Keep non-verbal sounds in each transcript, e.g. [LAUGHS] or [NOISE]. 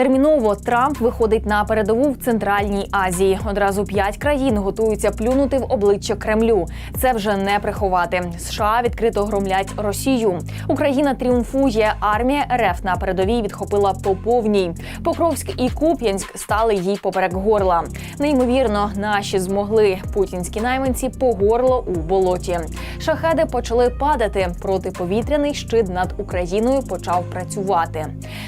Терміново Трамп виходить на передову в Центральній Азії. Одразу п'ять країн готуються плюнути в обличчя Кремлю. Це вже не приховати. США відкрито громлять Росію. Україна тріумфує. Армія РФ на передовій відхопила по повній. Покровськ і Куп'янськ стали їй поперек горла. Неймовірно, наші змогли. Путінські найманці по горло у болоті. Шахеди почали падати. Протиповітряний щит над Україною почав працювати.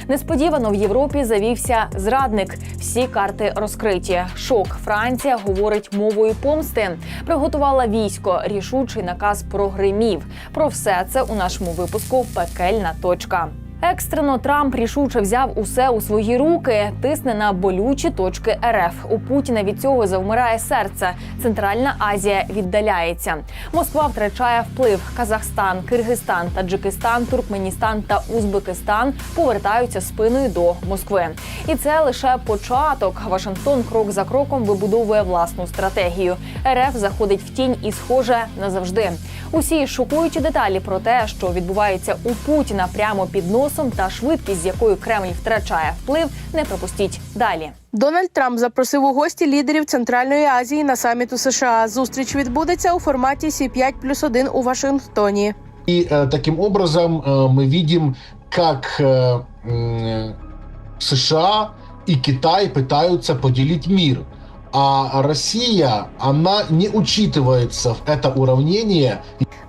Несподівано в Європі завівся зрадник. Всі карти розкриті. Шок. Франція говорить мовою помсти. Приготувала військо. Рішучий наказ прогримів. Про все це у нашому випуску Пекельна точка. Екстрено Трамп рішуче взяв усе у свої руки, тисне на болючі точки РФ. У Путіна від цього завмирає серце. Центральна Азія віддаляється. Москва втрачає вплив. Казахстан, Киргизстан, Таджикистан, Туркменістан та Узбекистан повертаються спиною до Москви. І це лише початок. Вашингтон крок за кроком вибудовує власну стратегію. РФ заходить в тінь і схоже назавжди. Усі шокуючі деталі про те, що відбувається у Путіна прямо під носом, та швидкість, з якою Кремль втрачає вплив, не пропустіть далі. Дональд Трамп запросив у гості лідерів Центральної Азії на саміт у США. Зустріч відбудеться у форматі Сі-5 плюс 1 у Вашингтоні. И э, таким образом э, мы видим, как э, м, США и Китай пытаются поделить мир. А Россия, она не учитывается в это уравнение.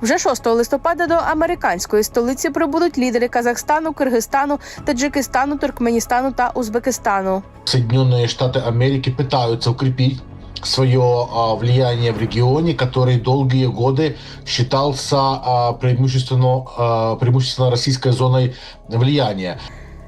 Вже 6 листопада до американської столиці прибудуть лідери Казахстану, Киргизстану, Таджикистану, Туркменістану та Узбекистану. Соединенные Штаты Америки пытаются укрепить свое а, влияние в регионе, который долгие годы считался а, преимущественно, а, преимущественно российской зоной влияния.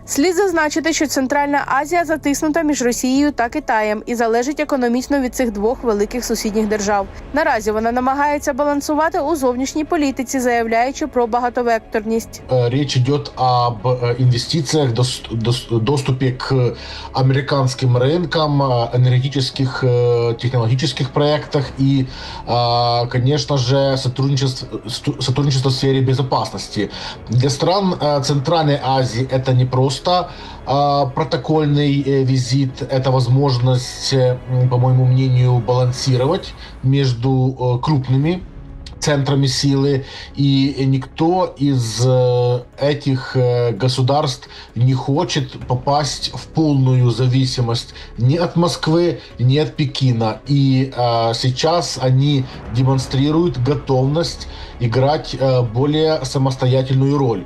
Слід зазначити, що Центральна Азія затиснута між Росією та Китаєм і залежить економічно від цих двох великих сусідніх держав. Наразі вона намагається балансувати у зовнішній політиці, заявляючи про багатовекторність. Э, Речь идет об э, инвестициях, дос- дос- доступе к американским рынкам, э, энергетических, э, технологических проектах и, э, конечно же, сотрудничество, сту- сотрудничество в сфере безопасности. Для стран э, Центральной Азии это не просто э, протокольный э, визит, это возможность, э, по моему мнению, балансировать между э, крупными центрами силы, и никто из э, этих э, государств не хочет попасть в полную зависимость ни от Москвы, ни от Пекина. И э, сейчас они демонстрируют готовность играть э, более самостоятельную роль.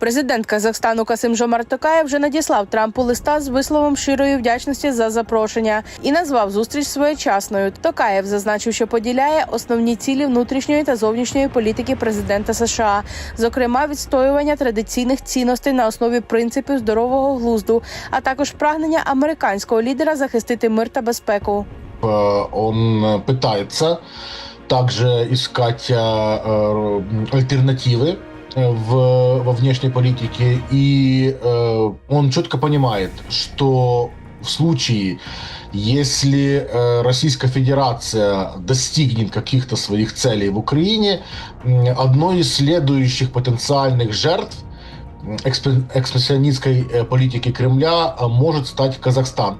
Президент Казахстану Касим Жомарт Токаєв вже надіслав Трампу листа з висловом щирої вдячності за запрошення і назвав зустріч своєчасною. Токаєв зазначив, що поділяє основні цілі внутрішньої та зовнішньої політики президента США, зокрема відстоювання традиційних цінностей на основі принципів здорового глузду, а також прагнення американського лідера захистити мир та безпеку. Э, Он э, пытается также искать э, э, альтернативы э, в, во внешней политике, и э, он четко понимает, что в случае, если э, Российская Федерация достигнет каких-то своих целей в Украине, м, одной из следующих потенциальных жертв м, экспе- экспансионистской э, политики Кремля э, может стать Казахстан.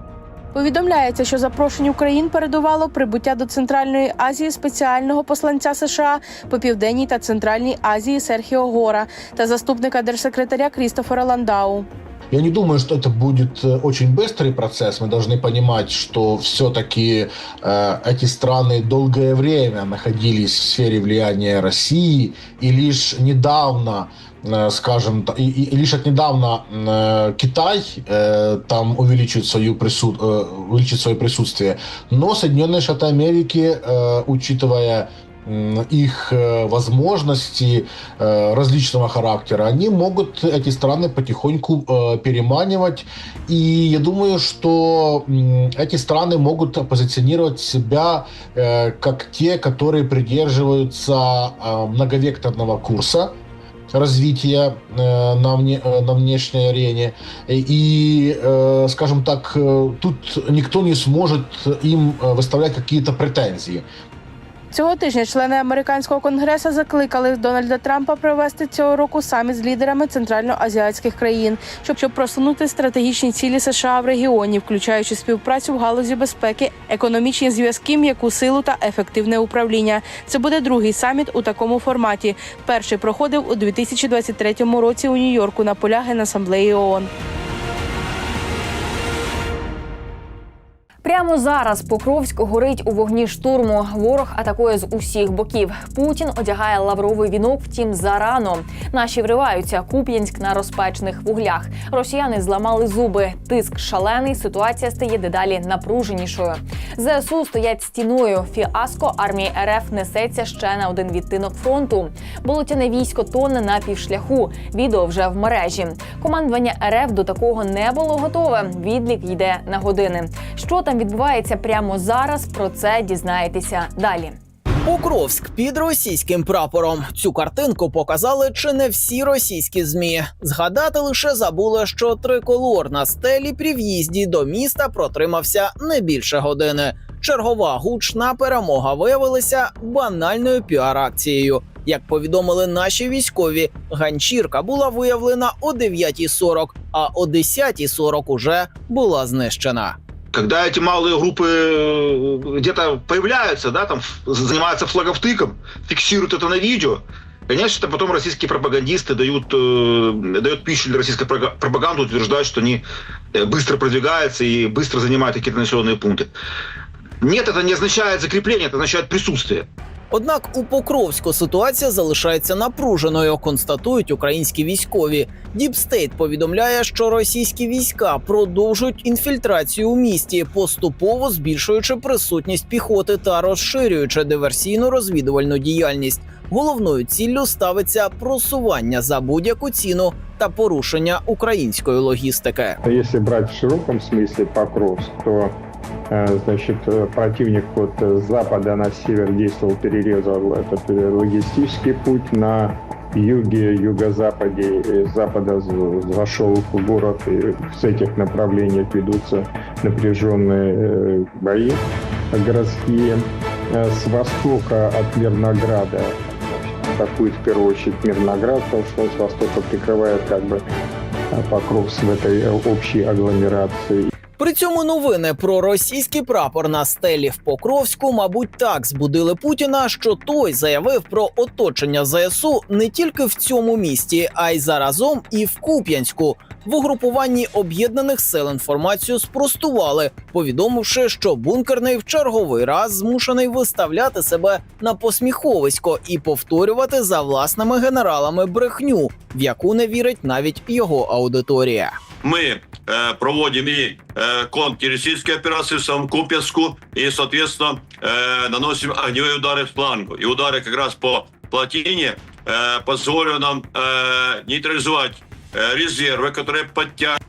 Повідомляється, що запрошенню країн передувало прибуття до Центральної Азії спеціального посланця США по південній та центральній Азії Серхіо Гора та заступника держсекретаря Крістофера Ландау. Я не думаю, что это будет э, очень быстрый процесс. Мы должны понимать, что все-таки э, эти страны долгое время находились в сфере влияния России, и лишь недавно, э, скажем, и, и- и лишь от недавно э, Китай э, там увеличивает, свою прису- э, увеличит свое присутствие. Но Соединенные Штаты Америки, э, учитывая их э, возможности э, различного характера, они могут эти страны потихоньку э, переманивать. И я думаю, что эти страны могут позиционировать себя как те, которые придерживаются многовекторного курса развития э, на, вне- э, на внешней арене. И, э, скажем так, э, тут никто не сможет им э, выставлять какие-то претензии. Цього тижня члени американського конгресу закликали Дональда Трампа провести цього року саміт з лідерами центральноазіатських країн, щоб, щоб просунути стратегічні цілі США в регіоні, включаючи співпрацю в галузі безпеки, економічні зв'язки, м'яку силу та ефективне управління. Це буде другий саміт у такому форматі. Перший проходив у 2023 році у Нью-Йорку на полях Генасамблеї ООН. Прямо зараз Покровськ горить у вогні штурму. Ворог атакує з усіх боків. Путін одягає лавровий вінок, втім зарано. Наші вриваються. Куп'янськ на розпечених вуглях. Росіяни зламали зуби. Тиск шалений. Ситуація стає дедалі напруженішою. ЗСУ стоять стіною. Фіаско армії РФ несеться ще на один відтинок фронту. Болотяне військо тоне на півшляху. Відео вже в мережі. Командування РФ до такого не було готове. Відлік йде на години. Що там відбувається прямо зараз? Про це дізнаєтеся далі. Покровськ під російським прапором. Цю картинку показали чи не всі російські змі. Згадати лише забули, що триколор на стелі при в'їзді до міста протримався не більше години. Чергова гучна перемога виявилася банальною піар-акцією. Як повідомили наші військові, ганчірка була виявлена о 9.40, а о 10.40 уже була знищена. Когда эти малые группы э, где-то появляются, да, там занимаются флаговтыком, фиксируют это на видео, конечно, потом российские пропагандисты дают, э, дают пищу для российской пропаганды, утверждают, что они э, быстро продвигаются и быстро занимают какие-то населенные пункты. Нет, это не означает закрепление, это означает присутствие. Однак у Покровську ситуація залишається напруженою, констатують українські військові. Діпстейт повідомляє, що російські війська продовжують інфільтрацію у місті, поступово збільшуючи присутність піхоти та розширюючи диверсійно-розвідувальну діяльність. Головною ціллю ставиться просування за будь-яку ціну та порушення української логістики. Если брать в широком смысле Покровск, то значит, э, противник вот э, с запада на север действовал, перерезал этот э, логистический путь на юге, юго-западе, э, запада зашел в город, и с этих направлений ведутся напряженные э, бои городские. Э, С востока от Мирнограда атакует в первую очередь Мирноград, потому что он с востока прикрывает как бы э, Покровск в этой э, общей агломерации. При цьому новини про російський прапор на стелі в Покровську, мабуть, так збудили Путіна, що той заявив про оточення ЗСУ не тільки в цьому місті, а й заразом і в Куп'янську. В угрупуванні об'єднаних сил інформацію спростували, повідомивши, що бункерний в черговий раз змушений виставляти себе на посміховисько і повторювати за власними генералами брехню, в яку не вірить навіть його аудиторія. мы э, проводим и э, контртеррористические операции в самом Купянску и, соответственно, наносим огневые удары в планку. И удары как раз по плотине позволят нам нейтрализовать резервы, которые подтягивают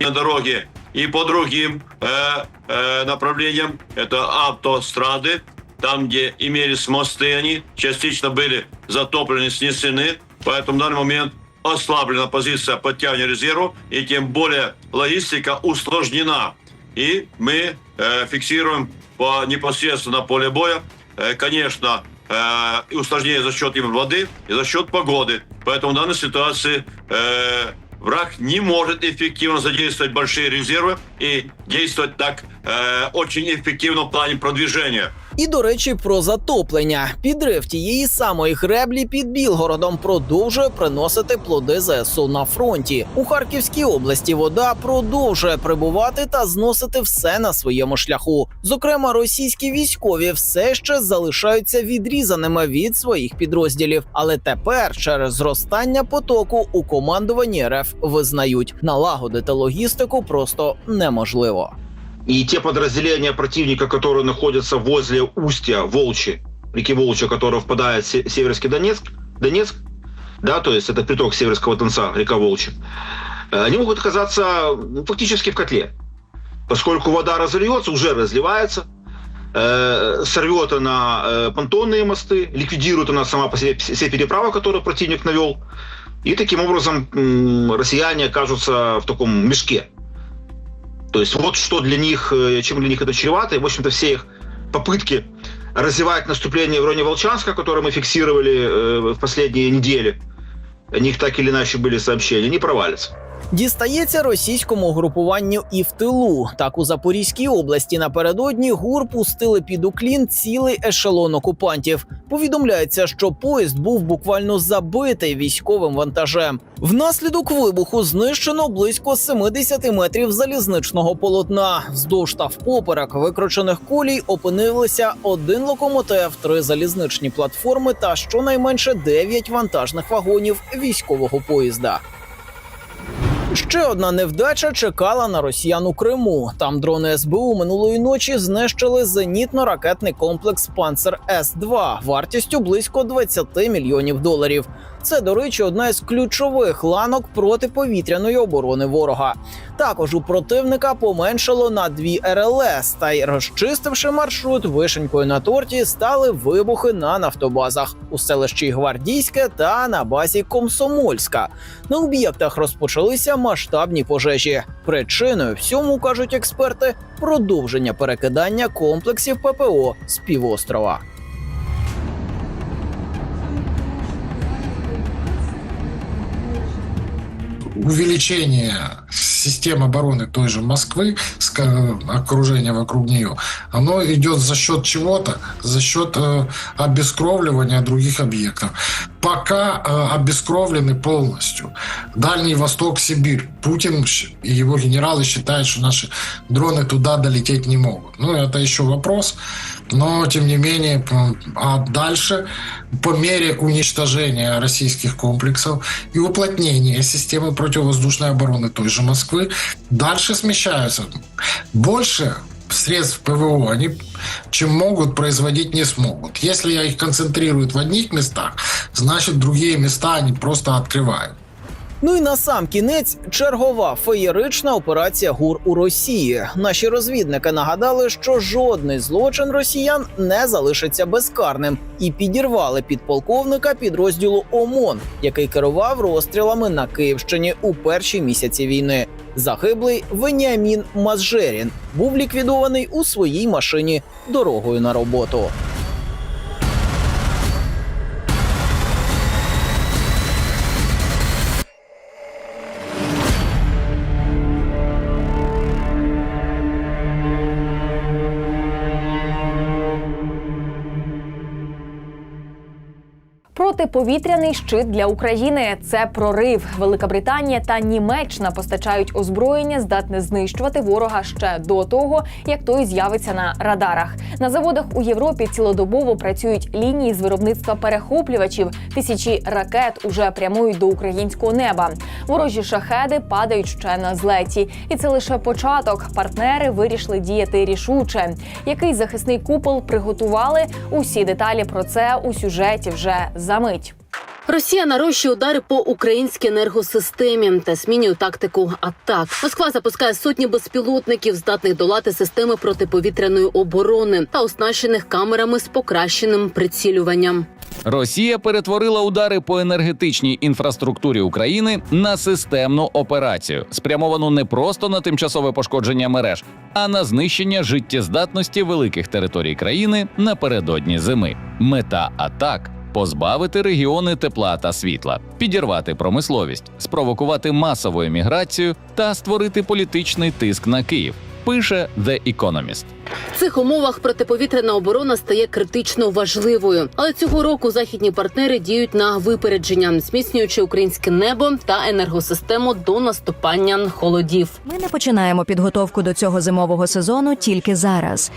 на дороге и по другим направлениям. Это автострады, там, где имелись мосты, они частично были затоплены, снесены. Поэтому в данный момент ослаблена позиция подтягивания резервов, и тем более логистика усложнена. И мы э, фиксируем по, непосредственно поле боя, э, конечно, э, усложнение за счет именно воды и за счет погоды. Поэтому в данной ситуации враг не может эффективно задействовать большие резервы и действовать так очень эффективно в плане продвижения. І до речі, про затоплення. Підрив тієї самої греблі під Білгородом продовжує приносити плоди ЗСУ на фронті. У Харківській області вода продовжує прибувати та зносити все на своєму шляху. Зокрема, російські військові все ще залишаються відрізаними від своїх підрозділів. Але тепер, через зростання потоку, у командуванні РФ визнають, налагодити логістику просто неможливо. И те подразделения противника, которые находятся возле устья Волчи, реки Волчи, которая впадает в Се- Северский Донецк, Донецк, да, то есть это приток Северского Донца, река Волчи, э, они могут оказаться ну, фактически в котле. Поскольку вода разольется, уже разливается, э, сорвет она э, понтонные мосты, ликвидирует она сама по себе все переправы, которые противник навел. И таким образом м, россияне окажутся в таком мешке. То есть вот что для них, э, чем для них это чревато. И, в общем-то, все их попытки развивать наступление в районе Волчанска, которое мы фиксировали э, в последние недели, о них так или иначе были сообщения, не провалится. Дістається російському групуванню і в тилу. Так у Запорізькій області напередодні ГУР пустили під уклін цілий ешелон окупантів. Повідомляється, що поїзд був буквально забитий військовим вантажем. Внаслідок вибуху знищено близько 70 метрів залізничного полотна. Вздовж та впоперек викручених колій опинилися один локомотив, три залізничні платформи та щонайменше 9 вантажних вагонів військового поїзда. Ще одна невдача чекала на росіян у Криму. Там дрони СБУ минулої ночі знищили зенітно-ракетний комплекс Панцер С 2 вартістю близько 20 мільйонів доларів. Це, до речі, одна із ключових ланок протиповітряної оборони ворога. Також у противника поменшало на дві РЛС, та й розчистивши маршрут вишенькою на торті, стали вибухи на нафтобазах у селищі Гвардійське та на базі Комсомольська. На об'єктах розпочалися масштабні пожежі. Причиною всьому кажуть експерти продовження перекидання комплексів ППО з півострова. Увеличение систем обороны той же Москвы, окружения вокруг нее, оно идет за счет чего-то, за счет э, обескровливания других объектов. Пока э, обескровлены полностью. Дальний Восток, Сибирь. Путин и его генералы считают, что наши дроны туда долететь не могут. Ну, это еще вопрос. Но, тем не менее, а дальше, по мере уничтожения российских комплексов и уплотнения системы противовоздушной обороны той же Москвы, дальше смещаются. Больше средств ПВО они, чем могут, производить не смогут. Если их концентрируют в одних местах, значит, другие места они просто открывают. Ну і на сам кінець чергова феєрична операція ГУР у Росії. Наші розвідники нагадали, що жодний злочин росіян не залишиться безкарним, і підірвали підполковника підрозділу ОМОН, який керував розстрілами на Київщині у перші місяці війни. Загиблий Веніамін Мазжерін був ліквідований у своїй машині дорогою на роботу. Протиповітряний щит для України це прорив. Велика Британія та Німеччина постачають озброєння, здатне знищувати ворога ще до того, як той з'явиться на радарах. На заводах у Європі цілодобово працюють лінії з виробництва перехоплювачів. Тисячі ракет уже прямують до українського неба. Ворожі шахеди падають ще на злеті, і це лише початок. Партнери вирішили діяти рішуче. Який захисний купол приготували? Усі деталі про це у сюжеті вже за мить. Росія нарощує удари по українській енергосистемі та змінює тактику атак. Москва запускає сотні безпілотників, здатних долати системи протиповітряної оборони та оснащених камерами з покращеним прицілюванням. Росія перетворила удари по енергетичній інфраструктурі України на системну операцію, спрямовану не просто на тимчасове пошкодження мереж, а на знищення життєздатності великих територій країни напередодні зими. Мета атак. Позбавити регіони тепла та світла, підірвати промисловість, спровокувати масову еміграцію та створити політичний тиск на Київ. Пише The Economist. В цих умовах протиповітряна оборона стає критично важливою. Але цього року західні партнери діють на випередження, зміцнюючи українське небо та енергосистему до наступання холодів. Ми не починаємо підготовку до цього зимового сезону тільки зараз.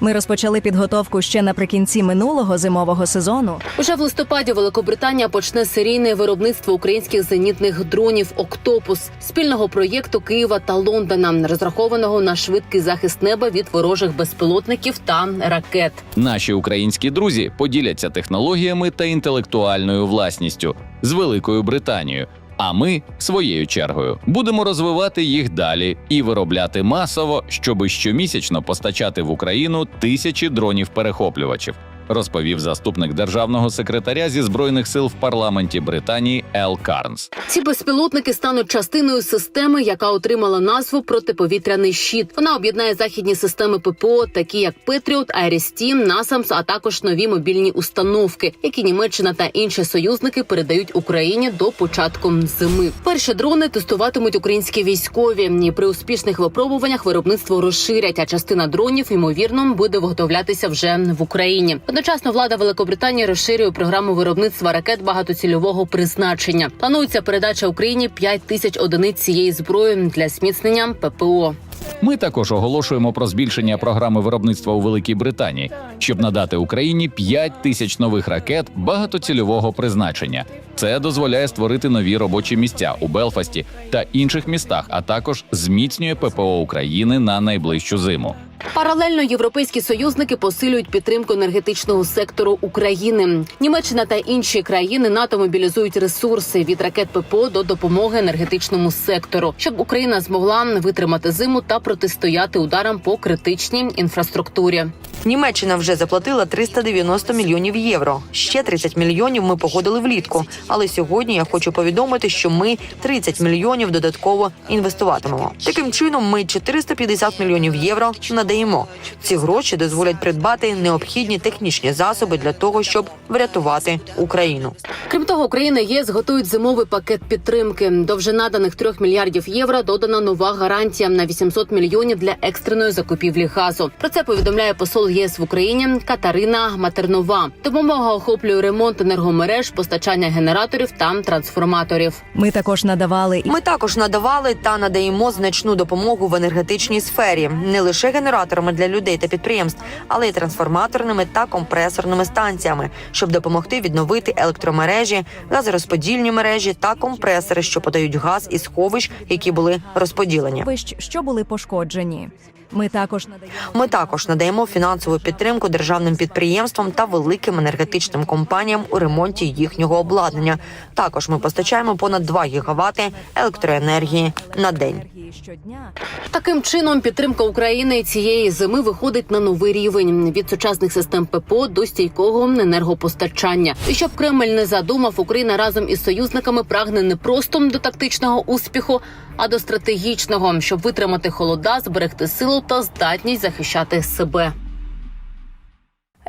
Ми розпочали підготовку ще наприкінці минулого зимового сезону. Уже в листопаді Великобританія почне серійне виробництво українських зенітних дронів Октопус спільного проєкту Києва та Лондона, розрахованого на швидкий захист неба від ворожих безпілотників та ракет. Наші українські друзі поділяться технологіями та інтелектуальною власністю з Великою Британією. А ми своєю чергою будемо розвивати їх далі і виробляти масово, щоби щомісячно постачати в Україну тисячі дронів-перехоплювачів. Розповів заступник державного секретаря зі збройних сил в парламенті Британії Ел Карнс. Ці безпілотники стануть частиною системи, яка отримала назву протиповітряний щит. Вона об'єднає західні системи ППО, такі як Петріот, Айрістім, Насамс, а також нові мобільні установки, які Німеччина та інші союзники передають Україні до початку зими. Перші дрони тестуватимуть українські військові. І при успішних випробуваннях виробництво розширять, а частина дронів ймовірно буде виготовлятися вже в Україні. Одночасно влада Великобританії розширює програму виробництва ракет багатоцільового призначення. Планується передача Україні 5 тисяч одиниць цієї зброї для зміцнення ППО. Ми також оголошуємо про збільшення програми виробництва у Великій Британії, щоб надати Україні 5 тисяч нових ракет багатоцільового призначення. Це дозволяє створити нові робочі місця у Белфасті та інших містах, а також зміцнює ППО України на найближчу зиму. Паралельно європейські союзники посилюють підтримку енергетичного сектору України. Німеччина та інші країни НАТО мобілізують ресурси від ракет ППО до допомоги енергетичному сектору, щоб Україна змогла витримати зиму та протистояти ударам по критичній інфраструктурі. Німеччина вже заплатила 390 мільйонів євро. Ще 30 мільйонів ми погодили влітку. Але сьогодні я хочу повідомити, що ми 30 мільйонів додатково інвестуватимемо. Таким чином, ми 450 мільйонів євро надаємо. Ці гроші дозволять придбати необхідні технічні засоби для того, щоб врятувати Україну. Крім того, Україна і ЄС готують зимовий пакет підтримки. До вже наданих 3 мільярдів євро додана нова гарантія на 800 мільйонів для екстреної закупівлі газу. Про це повідомляє посол ЄС в Україні Катерина Матернова. Допомога охоплює ремонт енергомереж, постачання генераторів та трансформаторів. Ми також надавали Ми також надавали та надаємо значну допомогу в енергетичній сфері не лише генераторами для людей та підприємств, але й трансформаторними та компресорними станціями, щоб допомогти відновити електромережі, газорозподільні мережі та компресори, що подають газ із сховищ, які були розподілені. що були пошкоджені. Ми також надаємо Ми також надаємо фінансову підтримку державним підприємствам та великим енергетичним компаніям у ремонті їхнього обладнання. Також ми постачаємо понад 2 гігавати електроенергії на день. щодня. Таким чином, підтримка України цієї зими виходить на новий рівень від сучасних систем ППО до стійкого енергопостачання. І щоб Кремль не задумав, Україна разом із союзниками прагне не просто до тактичного успіху, а до стратегічного, щоб витримати холода, зберегти силу та здатність захищати себе.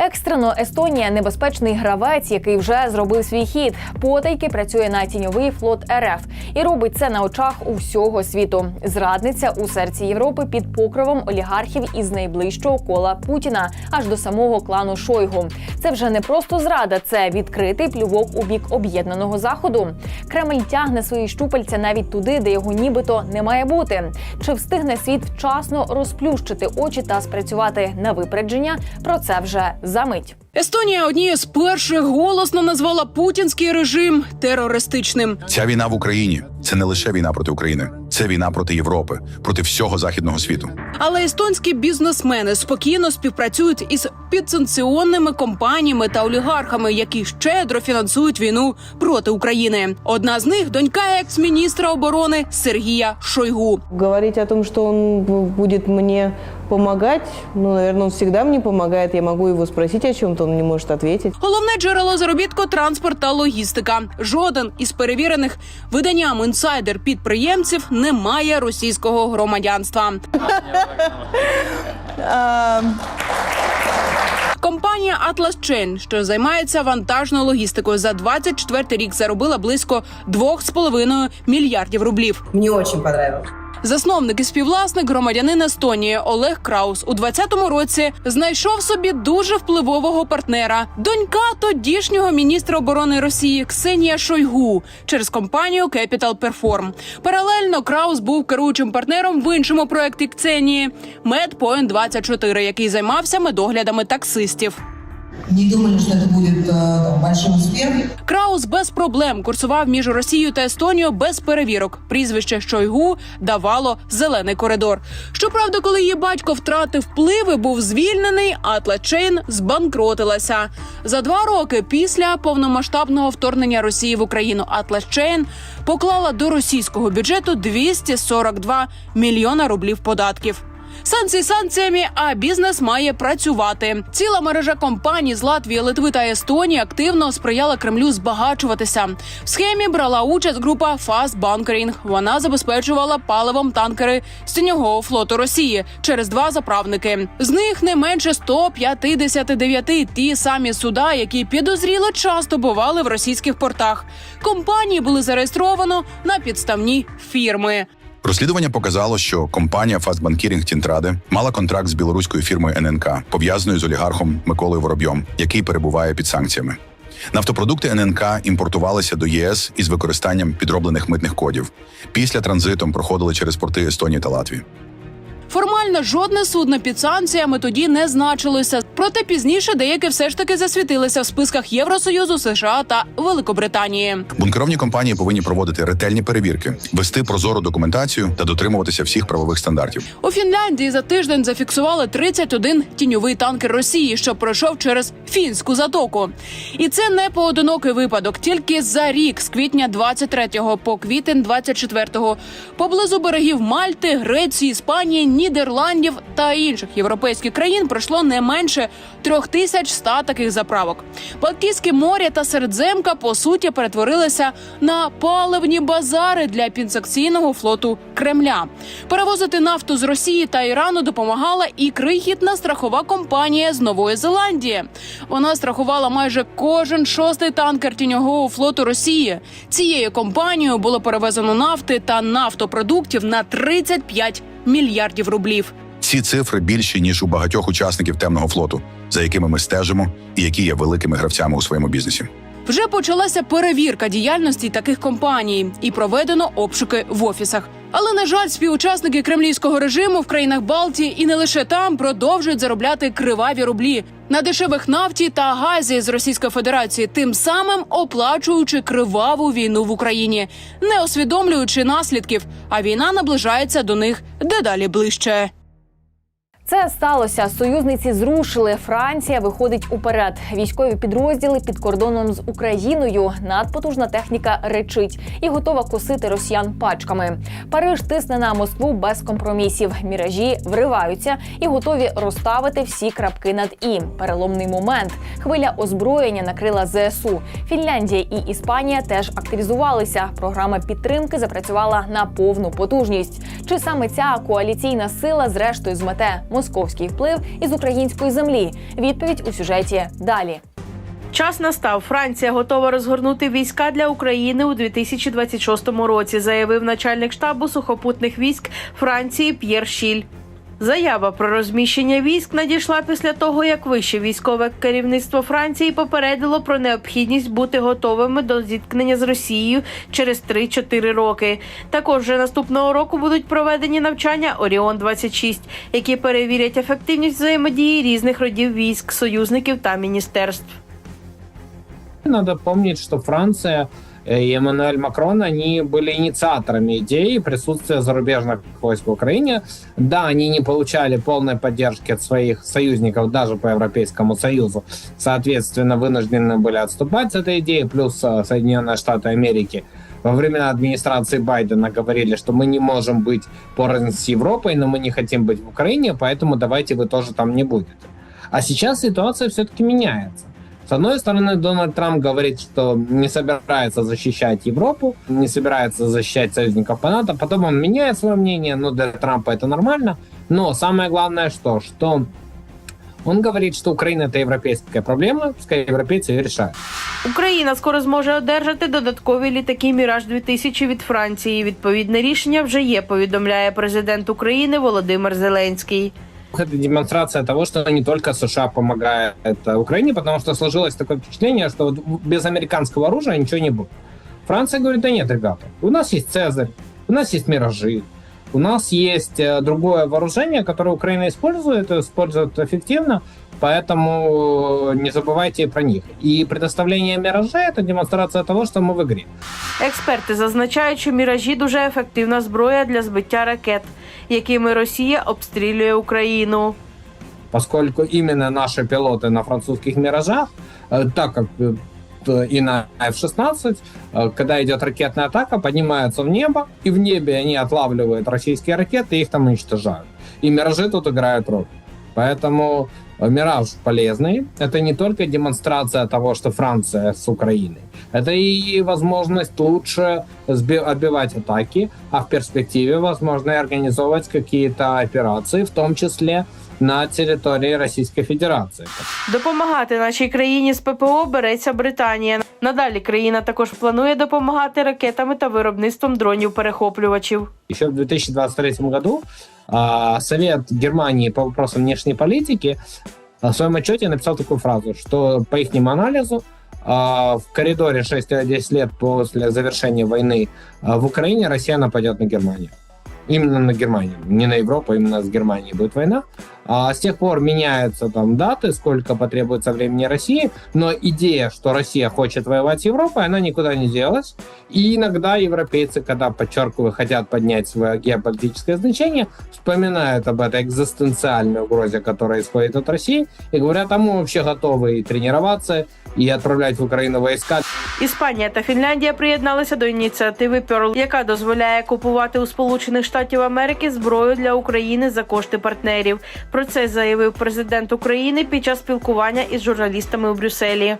Екстрено Естонія небезпечний гравець, який вже зробив свій хід. Потайки працює на тіньовий флот РФ і робить це на очах у всього світу. Зрадниця у серці Європи під покровом олігархів із найближчого кола Путіна аж до самого клану Шойгу. Це вже не просто зрада, це відкритий плювок у бік об'єднаного заходу. Кремль тягне свої щупальця навіть туди, де його нібито не має бути. Чи встигне світ вчасно розплющити очі та спрацювати на випередження? Про це вже за мить. Естонія однією з перших голосно назвала путінський режим терористичним. Ця війна в Україні це не лише війна проти України, це війна проти Європи, проти всього західного світу. Але естонські бізнесмени спокійно співпрацюють із підсанкціонними компаніями та олігархами, які щедро фінансують війну проти України. Одна з них донька екс-міністра оборони Сергія Шойгу. Говорить о том, что он будет мне помогать, ну, наверное, он всегда мне помогает. Я могу его спросить о чем-то, он не может ответить. Головне джерело заробітку транспорт та логістика. Жоден із перевірених виданням інсайдер підприємців не має російського громадянства. [LAUGHS] Компанія Atlas Chain, що займається вантажною логістикою, за 24 рік заробила близько 2,5 мільярдів рублів. Мне очень понравилось. Засновник і співвласник громадянин Естонії Олег Краус у 2020 році знайшов собі дуже впливового партнера, донька тодішнього міністра оборони Росії Ксенія Шойгу через компанію Capital Perform. Паралельно Краус був керуючим партнером в іншому проєкті Ксенії MedPoint 24 який займався медоглядами таксистів. Не думали, что это будет большой успех. Краус без проблем курсував між Росією та Естонією без перевірок. Прізвище Шойгу давало зелений коридор. Щоправда, коли її батько втратив впливи, був звільнений, Атла Чейн збанкротилася. За два роки після повномасштабного вторгнення Росії в Україну Chain поклала до російського бюджету 242 мільйона рублів податків. Санкції санкціями, а бізнес має працювати. Ціла мережа компаній з Латвії, Литви та Естонії активно сприяла Кремлю збагачуватися. В схемі брала участь група Fast Bunkering. Вона забезпечувала паливом танкери з тіньового флоту Росії через два заправники. З них не менше 159 ті самі суда, які підозріло часто бували в російських портах. Компанії були зареєстровано на підставні фірми. Розслідування показало, що компанія Фастбанкірінг Тінтраде мала контракт з білоруською фірмою ННК, пов'язаною з олігархом Миколою Воробйом, який перебуває під санкціями. Нафтопродукти ННК імпортувалися до ЄС із використанням підроблених митних кодів. Після транзитом проходили через порти Естонії та Латвії. Формально жодне судно під санкціями тоді не значилося. Проте пізніше деякі все ж таки засвітилися в списках Євросоюзу, США та Великобританії. Бункеровні компанії повинні проводити ретельні перевірки, вести прозору документацію та дотримуватися всіх правових стандартів. У Фінляндії за тиждень зафіксували 31 тіньовий танкер Росії, що пройшов через фінську затоку. І це не поодинокий випадок. Тільки за рік з квітня 23-го по квітень 24-го поблизу берегів Мальти, Греції, Іспанії, Нідерландів та інших європейських країн пройшло не менше 3100 таких заправок. Балтійське море та Середземка по суті перетворилися на паливні базари для підсанкційного флоту Кремля. Перевозити нафту з Росії та Ірану допомагала і крихітна страхова компанія з Нової Зеландії. Вона страхувала майже кожен шостий танкер тіньового флоту Росії. Цією компанією було перевезено нафти та нафтопродуктів на 35 мільярдів рублів. Ці цифри більші ніж у багатьох учасників темного флоту, за якими ми стежимо, і які є великими гравцями у своєму бізнесі. Вже почалася перевірка діяльності таких компаній і проведено обшуки в офісах. Але на жаль, співучасники кремлівського режиму в країнах Балтії і не лише там продовжують заробляти криваві рублі на дешевих нафті та газі з Російської Федерації, тим самим оплачуючи криваву війну в Україні, не усвідомлюючи наслідків. А війна наближається до них дедалі ближче. Це сталося. Союзниці зрушили. Франція виходить уперед. Військові підрозділи під кордоном з Україною. Надпотужна техніка речить і готова косити росіян пачками. Париж тисне на Москву без компромісів. Міражі вриваються і готові розставити всі крапки над і. Переломний момент. Хвиля озброєння накрила ЗСУ. Фінляндія і Іспанія теж активізувалися. Програма підтримки запрацювала на повну потужність. Чи саме ця коаліційна сила зрештою змете московський вплив із української землі? Відповідь у сюжеті далі. Час настав. Франція готова розгорнути війська для України у 2026 році, заявив начальник штабу сухопутних військ Франції П'єр Шіль. Заява про розміщення військ надійшла після того, як вище військове керівництво Франції попередило про необхідність бути готовими до зіткнення з Росією через 3-4 роки. Також вже наступного року будуть проведені навчання Оріон 26 які перевірять ефективність взаємодії різних родів військ, союзників та міністерств. Надо помнить, что Франция и Эммануэль Макрон, они были инициаторами идеи присутствия зарубежных войск в Украине. Да, они не получали полной поддержки от своих союзников даже по Европейскому Союзу. Соответственно, вынуждены были отступать с этой идеи, плюс э, Соединенные Штаты Америки во времена администрации Байдена говорили, что мы не можем быть порознь с Европой, но мы не хотим быть в Украине, поэтому давайте вы тоже там не будете. А сейчас ситуация все-таки меняется. С одной стороны, Дональд Трамп говорит, что не собирается защищать Европу, не собирается защищать союзников по НАТО. Потом он меняет свое мнение, но для Трампа это нормально. Но самое главное, что, что он говорит, что Украина это европейская проблема, пускай европейцы ее решают. Україна скоро зможе одержати додаткові літаки Міраж 2000 від Франції. Відповідне рішення вже є. Повідомляє президент України Володимир Зеленський. Это демонстрация того, что не только США помогает э, Украине, потому что сложилось такое впечатление, что вот без американского оружия ничего не будет. Франция говорит, да нет, ребята, у нас есть Цезарь, у нас есть Миражи, у нас есть э, другое вооружение, которое Украина использует, и использует эффективно, поэтому не забывайте про них. И предоставление Миражей – это демонстрация того, что мы в игре. Експерти зазначають, що міражі дуже ефективна зброя для збиття ракет, якими Росія обстрілює Україну. поскольку именно наши пилоты на французских «Миражах», э, так как э, э, и на F-16, э, когда идет ракетная атака, поднимаются в небо, и в небе они отлавливают российские ракеты и их там уничтожают. И миражи тут играют роль. Поэтому э, Мираж полезный. Это не только демонстрация того, что Франция с Украиной. Это и возможность лучше сби- отбивать атаки, а в перспективе, возможно, и организовывать какие-то операции, в том числе на территории Российской Федерации. Допомагати нашій країні з ППО береться Британія. Надалі країна також планує допомагати ракетами та виробництвом дронів-перехоплювачів. Еще в 2023 году Совет Германии по вопросам внешней политики в своем отчете написал такую фразу, что по их анализу в коридоре 6-10 лет после завершения войны в Украине Россия нападет на Германию. Именно на Германию, не на Европу, именно с Германией будет война. А с тех пор меняются там даты, сколько потребуется времени России, но идея, что Россия хочет воевать с Европой, она никуда не делась. И иногда европейцы, когда, подчеркиваю, хотят поднять свое геополитическое значение, вспоминают об этой экзистенциальной угрозе, которая исходит от России, и говорят, а мы вообще готовы и тренироваться, и отправлять в Украину войска. Іспанія та Фінляндія приєдналися до ініціативи Pearl, яка дозволяє купувати у Сполучених Штатів Америки зброю для України за кошти партнерів. Про це заявив президент України під час спілкування із журналістами у Брюсселі.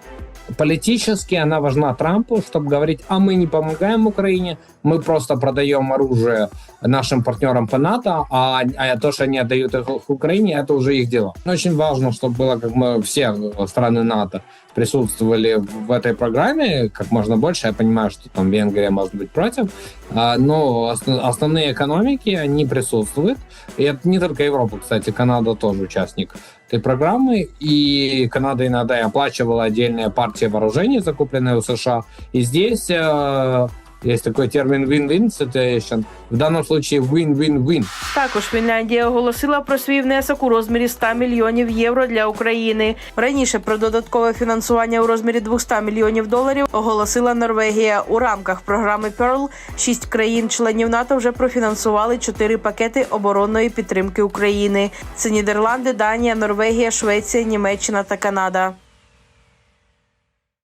Политически она важна Трампу, чтобы говорить, а мы не помогаем Украине, мы просто продаем оружие нашим партнерам по НАТО, а, а то, что они отдают их Украине, это уже их дело. Очень важно, чтобы было, как мы все страны НАТО присутствовали в этой программе как можно больше. Я понимаю, что там Венгрия может быть против, а, но основ- основные экономики, они присутствуют. И это не только Европа, кстати, Канада тоже участник этой программы. И Канада иногда и оплачивала отдельные партии вооружений, закупленные у США. И здесь э, есть такой термин win-win situation. В данном случае win-win-win. Також Фінляндія оголосила про свій внесок у розмірі 100 мільйонів євро для України. Раніше про додаткове фінансування у розмірі 200 мільйонів доларів оголосила Норвегія. У рамках програми Pearl шість країн-членів НАТО вже профінансували чотири пакети оборонної підтримки України. Це Нідерланди, Данія, Норвегія, Швеція, Німеччина та Канада.